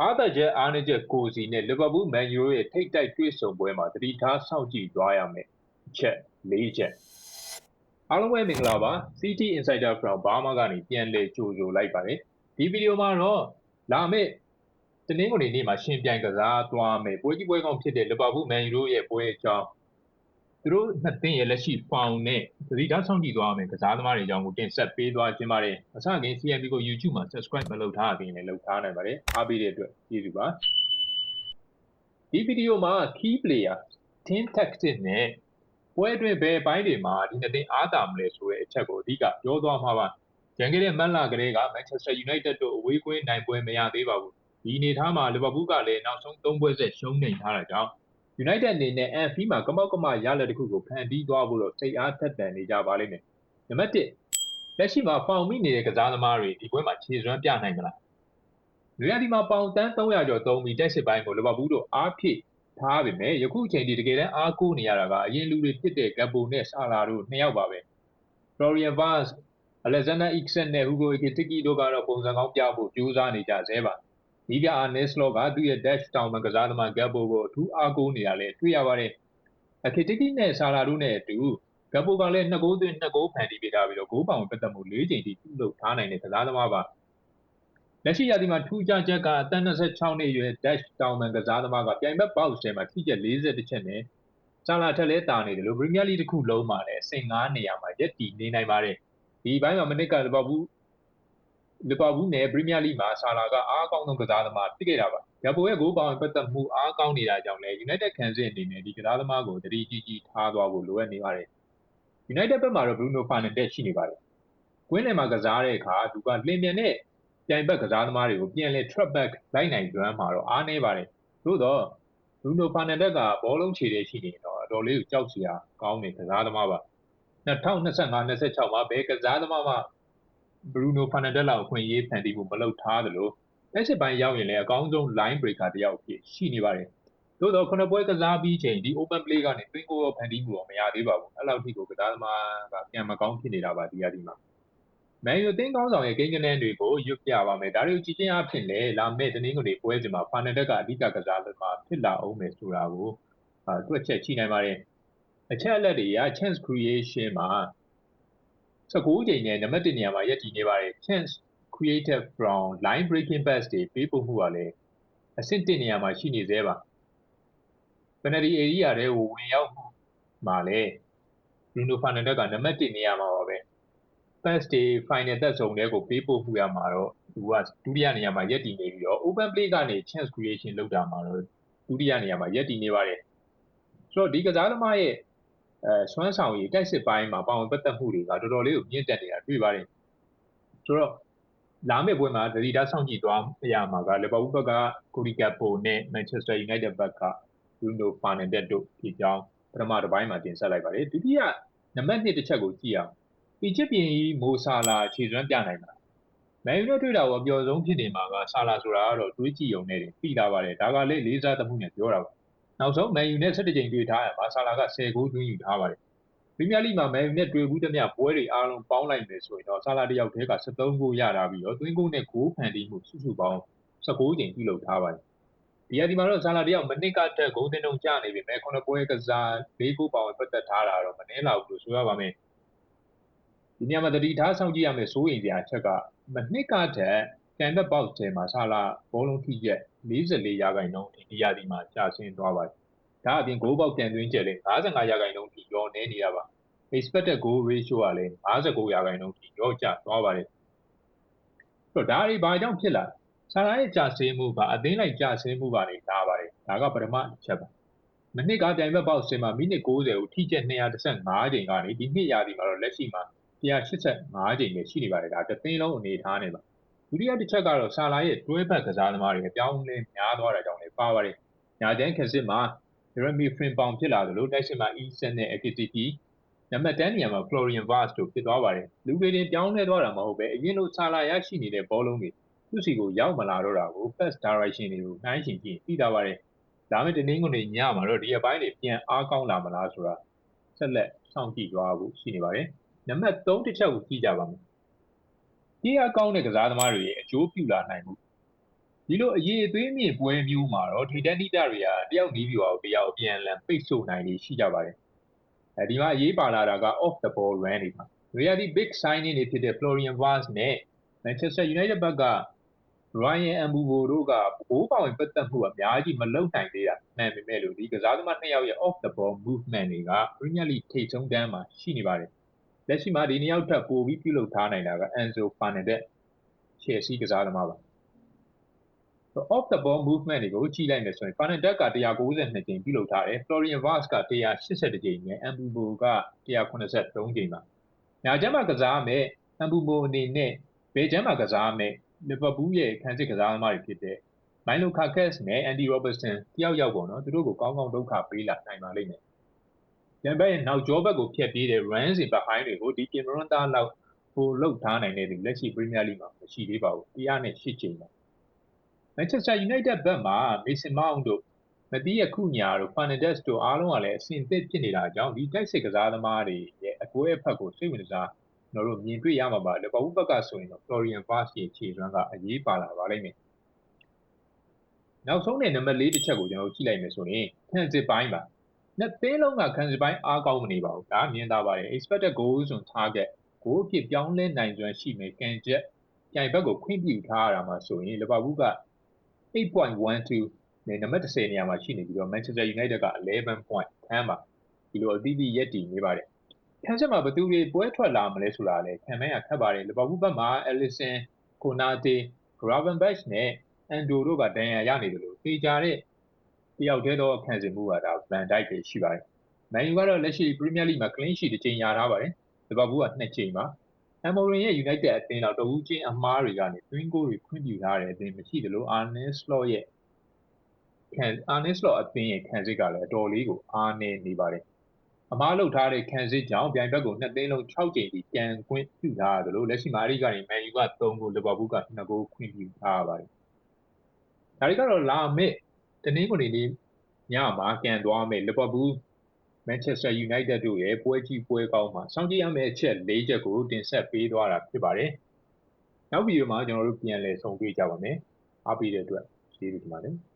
အားသက်ချက်အားနည်းချက် ကိုစီနဲ့ လီဗာပူးမန်ယူရဲ့ ထိတ်တိုက်တွေ့ဆုံပွဲမှာတတိထားစောင့်ကြည့်သွားရမယ်အချက် ၄ ချက် အားလုံးပဲ မင်္ဂလာပါ CT Insider from Burma ကနေ ပြန်လည်ကြိုဆိုလိုက်ပါတယ် ဒီဗီဒီယိုမှာတော့ လာမယ့် တနင်္ဂနွေနေ့မှာရှင်ပြိုင်ကစားသွားမယ်ပွဲကြီးပွဲကောင်းဖြစ်တဲ့ လီဗာပူးမန်ယူတို့ရဲ့ ပွဲအကြောင်း သူတို့နှစ်သင်းရဲ့လက်ရှိဖောင်နဲ့သတိထားဆောင်ကြည့်သွားမယ်ကစားသမားတွေအကြောင်းကိုတင်ဆက်ပေးသွားခြင်းပါတယ်အစက CMB ကို YouTube မှာ subscribe မလုပ်ထားသေးရင်လည်းလုပ်ထားနိုင်ပါတယ်အားပေးတဲ့အတွက်ကျေးဇူးပါဒီဗီဒီယိုမှာ key player team tactics နဲ့ပွဲအတွင်းဘယ်ပိုင်းတွေမှာဒီနှစ်သင်းအားတာမလဲဆိုတဲ့အချက်ကိုအဓိကပြောသွားမှာပါရန်ကတဲ့မန်လာကလေးက Manchester United တို့အဝေးကွင်းနိုင်ပွဲမရသေးပါဘူးဒီအနေထားမှာလီဗာပူးကလည်းနောက်ဆုံး၃ပွဲဆက်ရှုံးနေထားတာကြောင့် United အနေနဲ့ Anfield မှာကမောက်ကမရလက်တစ်ခုကိုဖန်တီးသွားဖို့တော့စိတ်အားထက်သန်နေကြပါလိမ့်မယ်။နံပါတ်1လက်ရှိမှာဖောင်မိနေတဲ့ကစားသမားတွေဒီပွဲမှာခြေစွမ်းပြနိုင်မလား။လူရဒီမှာပေါင်တန်း300ကျော်သုံးပြီးတက်စစ်ပိုင်းကိုလီဗာပူးတို့အားဖြည့်ထားပေမဲ့ယခုအချိန်ထိတကယ်တမ်းအားကိုးနေရတာကအရင်လူတွေဖြစ်တဲ့ဂက်ပိုနဲ့ဆာလာတို့နှစ်ယောက်ပါပဲ။ Florian Vaz, Alexander Isak နဲ့ Hugo Ekitike တို့ကတော့ပုံစံကောင်းပြဖို့ကြိုးစားနေကြဆဲပါ။ နီးပြအာနဲစလော့ကသူ့ရဲ့ dash တောင်မှကစားသမားဂက်ဘိုကိုအထူးအားကိုးနေတာလည်းတွေ့ရပါတယ်။အခီတီကီနဲ့ဆာလာတို့နဲ့အတူဂက်ဘိုကလည်းနှစ်ဂိုးသွင်းနှစ်ဂိုးဖန်တီးပေးထားပြီးတော့ဂိုးပောင်ပတ်သက်မှု၄ချိန်ထိပြုလုပ်ထားနိုင်တဲ့ကစားသမားပါ။လက်ရှိရာသီမှာထူးခြားချက်ကအသက်26နှစ်အရွယ် dash တောင်မှကစားသမားကပြိုင်ဘက်ပေါက်ထဲမှာထိချက်40ချက်နဲ့ဆာလာထက်လဲတာနေတယ်လို့ပရီးမီးယားလိတစ်ခုလုံးမှာလည်းအဆင့်9နေရာမှာရပ်တည်နေနိုင်ပါတယ်။ဒီဘိုင်းမှာမနစ်ကလီဗာပူး လီဗာပူးနဲ့ပရီးမီးယားလိမှာဆာလာကအားအကောင်းဆုံးကစားသမားဖြစ်ခဲ့တာပါ။ရပိုရဲ့ဂိုးပေါင်ပတ်သက်မှုအားကောင်းနေတာကြောင့်လည်း United ခံစစ်အနေနဲ့ဒီကစားသမားကိုတတိကြီးကြီးထားသွားဖို့လိုအပ်နေပါတယ်။ United ဘက်မှာတော့ Bruno Fernandes ရှိနေပါတယ်။ကွင်းလယ်မှာကစားတဲ့အခါသူကလင်မြန်တဲ့ပြိုင်ဘက်ကစားသမားတွေကိုပြန်လဲ trap back လိုက်နိုင်ကျွမ်းမှာတော့အားနည်းပါတယ်။သို့တော့ Bruno Fernandes ကဘောလုံးခြေထဲရှိနေတော့အတော်လေးကိုကြောက်စရာကောင်းတဲ့ကစားသမားပါ။2025-26မှာဘယ်ကစားသမားမှ ဘရူနိုဖာနန်ဒက်လာကိုအခွင့်အရေးဖန်တီးမှုမလုပ်ထားသလိုလက်စစ်ပိုင်းရောက်ရင်လည်းအကောင်းဆုံး line breaker တယောက်အဖြစ်ရှိနေပါတယ်။သို့တော့ခုနှစ်ပွဲကစားပြီးချိန်ဒီ open play ကနေသွင်းကိုရောဖန်တီးမှုရောမရသေးပါဘူး။အဲ့လောက်ထိကိုကစားသမားကပြန်မကောင်းဖြစ်နေတာပါဒီရာသီမှာ။မန်ယူအသင်းကောင်းဆောင်ရဲ့ကိန်းဂဏန်းတွေကိုရွတ်ပြပါမယ်။ဒါတွေကိုကြည့်ချင်းအဖြစ်လည်းလာမယ့်တနင်္ဂနွေပွဲစဉ်မှာဖာနန်ဒက်ကအဓိကကစားသမားဖြစ်လာအောင်မယ်ဆိုတာကိုအာတွက်ချက်ချိနိုင်ပါတယ်။အချက်အလက်တွေက chance creation မှာ 19ချိန်နဲ့နံပါတ်1နေရာမှာရပ်တည်နေပါတယ် chance created from line breaking pass တွေပေးပို့မှုကလည်းအဆင့်1နေရာမှာရှိနေသေးပါ penalty area တွေကိုဝင်ရောက်မှုမှာလည်း Bruno Fernandes ကနံပါတ်1နေရာမှာပါပဲ pass တွေ final သက်ဆုံးတွေကိုပေးပို့မှုရမှာတော့သူကဒုတိယနေရာမှာရပ်တည်နေပြီးတော့ open play ကနေ chance creation လုပ်တာမှာတော့ဒုတိယနေရာမှာရပ်တည်နေပါတယ်ဆိုတော့ဒီကစားသမားရဲ့ အဲစွမ်းဆောင်ရည်တိုက်စစ်ပိုင်းမှာပါဝင်ပတ်သက်မှုတွေကတော်တော်လေးကိုမြင့်တက်နေတာတွေ့ပါတယ်ဆိုတော့လာမယ့်ပွဲမှာဒရီတာဆောင်ကြည့်သွားရမှာကလီဗာပူးဘက်ကကိုရီကပ်ပိုနဲ့မန်ချက်စတာယူနိုက်တက်ဘက်ကဘရူနိုဖာနန်ဒက်တို့ဒီကြောင်းပထမတစ်ပိုင်းမှာတင်ဆက်လိုက်ပါတယ်ဒုတိယနံပါတ်1တစ်ချက်ကိုကြည့်အောင်အီဂျစ်ပြည်မိုဆာလာခြေစွမ်းပြနိုင်မှာမန်ယူနဲ့တွေ့တာကိုအပျော်ဆုံးဖြစ်နေမှာကဆာလာဆိုတာကတော့တွေးကြည့်ုံနဲ့ပြီးလာပါတယ်ဒါကလေလေးစားသမှုနဲ့ပြောတာပါ နောက်ဆုံးမန်ယူနဲ့17ကြိမ်တွေ့ထားရမှာဆာလာက10ဂိုးသွင်းယူထားပါတယ်ပရီးမီးယားလိမှာမန်ယူနဲ့တွေ့ဘူးသမျှပွဲတွေအားလုံးပေါင်းလိုက်မယ်ဆိုရင်တော့ဆာလာတယောက်တည်းက73ဂိုးရတာပြီးတော့သွင်းဂိုးနဲ့ဂိုးဖန်တီးမှုစုစုပေါင်း19ကြိမ်ပြုလုပ်ထားပါတယ်ဒီအဒီမှာတော့ဆာလာတယောက်မနစ်ကတက်ဂိုးတင်တုံကျနေပြီမဲ့ခုနပွဲကစား၄ဂိုးပါဝင်ပတ်သက်ထားတာတော့မနှဲလာဘူးလို့ဆိုရပါမယ်ဒီနေရာမှာတတိထားဆောင်ကြည့်ရမယ်စိုးရင်စရာအချက်ကမနစ်ကတက် ကန်ဘက်ဘောက်ထဲမှာဆာလာဘောလုံးထိရက်44ရာခိုင်နှုန်းဒီရာသီမှာကျဆင်းသွားပါတယ်ဒါအပြင်ဂိုးပေါက်ကန်သွင်းချက်လည်း55ရာခိုင်နှုန်းထိရောနေနေတာပါ expected goal ratio ကလည်း59ရာခိုင်နှုန်းထိရောကျသွားပါတယ်ဆိုတော့ဒါတွေဘာကြောင့်ဖြစ်လာဆာလာရဲ့ကြာဆင်းမှုကအသင်းလိုက်ကြာဆင်းမှုကနေလာပါတယ်ဒါကပထမချက်ပါမနစ်ကပြိုင်ဘက်ပေါက်စင်မှာမိနစ်90ကိုထိချက်215ချိန်ကနေဒီနှစ်ရာသီမှာတော့လက်ရှိမှာ185ချိန်ပဲရှိနေပါတယ်ဒါတသိန်းလုံးအနေထားနေပါ ဒုတိယတစ်ချက်ကတော့ဆာလာရဲ့တွဲဘက်ကစားသမားတွေအပြောင်းလဲများသွားတာကြောင့်လည်းပါပါတယ်ညာကျန်းခက်စစ်မှာ Jeremy Frimpong ဖြစ်လာသလိုတိုက်စစ်မှာ Eason နဲ့ Ekitike နံပါတ်10နေရာမှာ Florian Vaz တို့ဖြစ်သွားပါတယ်လူတွေတင်ပြောင်းလဲသွားတာမဟုတ်ပဲအရင်လိုဆာလာရရှိနေတဲ့ဘောလုံးတွေသူ့စီကိုရောက်မလာတော့တာကို pass direction တွေကိုနှိုင်းယှဉ်ကြည့်သိတာပါတယ်ဒါမဲ့တနင်္ဂနွေညမှာတော့ဒီအပိုင်းတွေပြန်အားကောင်းလာမလားဆိုတာဆက်လက်စောင့်ကြည့်သွားဖို့ရှိနေပါတယ်နံပါတ်3တစ်ချက်ကိုကြည့်ကြပါမယ် ကြီးအကောင်းတဲ့ကစားသမားတွေရဲ့အကျိုးပြုလာနိုင်မှုဒီလိုအရေးအသွေးမြင့်ပွဲမျိုးမှာတော့ထိတန်းတိတတွေကတယောက်နီးပြွာကိုတယောက်အပြန်အလှန်ပိတ်ဆို့နိုင်နေရှိကြပါတယ်အဲဒီမှာအရေးပါလာတာက off the ball run တွေပါ Real big signing တွေဖြစ်တဲ့ Florian Wirtz နဲ့ Manchester United ဘက်က Ryan Mbeumo တို့ကဘိုးပေါင်ပတ်သက်မှုအများကြီးမလုံနိုင်သေးတာမှန်ပေမဲ့လို့ဒီကစားသမားနှစ်ယောက်ရဲ့ off the ball movement တွေက Premier League ထိပ်ဆုံးတန်းမှာရှိနေပါတယ် လက်ရှိမှာဒီနှစ်ယောက်ထပ်ပိုပြီးပြုလုပ်ထားနိုင်တာက Enzo Fernandez Chelsea ကစားသမားပါ off the ball movement တွေကိုကြည့်လိုက်မယ်ဆိုရင် Fernandez က192ကြိမ်ပြုလုပ်ထားတယ် Florian Wirtz က182ကြိမ်နဲ့ Mbeumo က183ကြိမ်ပါညာကျမ်းမှာကစားမယ် Mbeumo အနေနဲ့ဘယ်ကျမ်းမှာကစားမယ်လီဗာပူးရဲ့ခံစစ်ကစားသမားတွေဖြစ်တဲ့ Milo Carcass နဲ့ Andy Robertson တယောက်ယောက်ပေါ့နော်သူတို့ကိုကောင်းကောင်းဒုက္ခပေးလာနိုင်ပါလိမ့်မယ်။ ကျန်ဘက်ရဲ့နောက်ကျောဘက်ကိုဖျက်ပြေးတဲ့ runs in behind တွေကိုဒီပြင်မရွန်သားလောက်ဟိုလောက်ထားနိုင်တဲ့သူလက်ရှိ Premier League မှာမရှိသေးပါဘူး။တရားနဲ့ရှစ်ချိန်ပါ။ Manchester United ဘက်မှာ Mason Mount တို့မတိယခုညာတို့ Fernandes တို့အားလုံးကလည်းအဆင်သင့်ဖြစ်နေတာကြောင့်ဒီတိုက်စစ်ကစားသမားတွေရဲ့အကွဲအဖက်ကိုစိတ်ဝင်စားကျွန်တော်တို့မြင်တွေ့ရမှာပါလီဗာပူးဘက်ကဆိုရင်တော့ Florian Wirtz ရဲ့ခြေစွမ်းကအရေးပါလာပါလိမ့်မယ်နောက်ဆုံးနဲ့နံပါတ်၄တစ်ချက်ကိုကျွန်တော်တို့ကြည့်လိုက်မယ်ဆိုရင်ခံစစ်ပိုင်းပါ နှစ်သင်းလုံးကခံစစ်ပိုင်းအားကောင်းမနေပါဘူးဒါမြင်သာပါတယ် expected goals on target ကိုအဖြစ်ပြောင်းလဲနိုင်စွမ်းရှိမယ်ကန်ချက်ကြိုင်ဘက်ကိုခွင့်ပြုထားရတာမှာဆိုရင်လီဗာပူးက8.12နဲ့နံပါတ်10နေရာမှာရှိနေပြီးတော့ Manchester United က11 point ခန်းပါဒီလိုအသီးသီးရက်တည်နေပါတယ်ခန်းချက်မှာဘယ်သူတွေပွဲထွက်လာမလဲဆိုတာလည်းခံမဲရခက်ပါတယ်လီဗာပူးဘက်မှာ Alisson, Konate, Gravenberch နဲ့ Endo တို့ကဒဏ်ရာရနေတယ်လို့သိကြတဲ့တ ယောက်တည်းသောခံစစ်မှုကဒါ Van Dijk ပဲရှိပါတယ်။ Man U ကတော့လက်ရှိ Premier League မှာ clean sheet တစ်ချိန်ရထားပါတယ်။လီဗာပူးက2ချိန်ပါ။ Amorim ရဲ့ United အသင်းတော်တဦးချင်းအမားတွေကနေ twin goal တွေခွင့်ပြုထားတဲ့အသင်းမရှိသလို Arne Slot ရဲ့ခံ Arne Slot အသင်းရဲ့ခံစစ်ကလည်းအတော်လေးကိုအားနည်းနေပါတယ် အမားလောက်ထားတဲ့ခံစစ်ကြောင့်ပြိုင်ဘက်ကိုနှစ်သိန်းလုံး6ကြိမ်ထိပြန်ခွင့်ပြုထားရတယ်လို့လက်ရှိမှာအရိကနေမန်ယူက3ဂိုးလီဗာပူးက2ဂိုးခွင့်ပြုထားပါတယ်။ဒါတွေကတော့လာမယ့် တနင်္ဂနွေနေ့ညမှာကန်သွားမယ်လီဗာပူးမန်ချက်စတာယူနိုက်တက်တို့ရဲ့ပွဲကြီးပွဲကောင်းမှာစောင့်ကြည့်ရမယ့်အချက်၄ချက်ကိုတင်ဆက်ပေးသွားတာဖြစ်ပါတယ်။နောက်ဗီဒီယိုမှာကျွန်တော်တို့ပြန်လည်ဆုံတွေ့ကြပါမယ်။အားပေးတဲ့အတွက်ကျေးဇူးတင်ပါတယ်။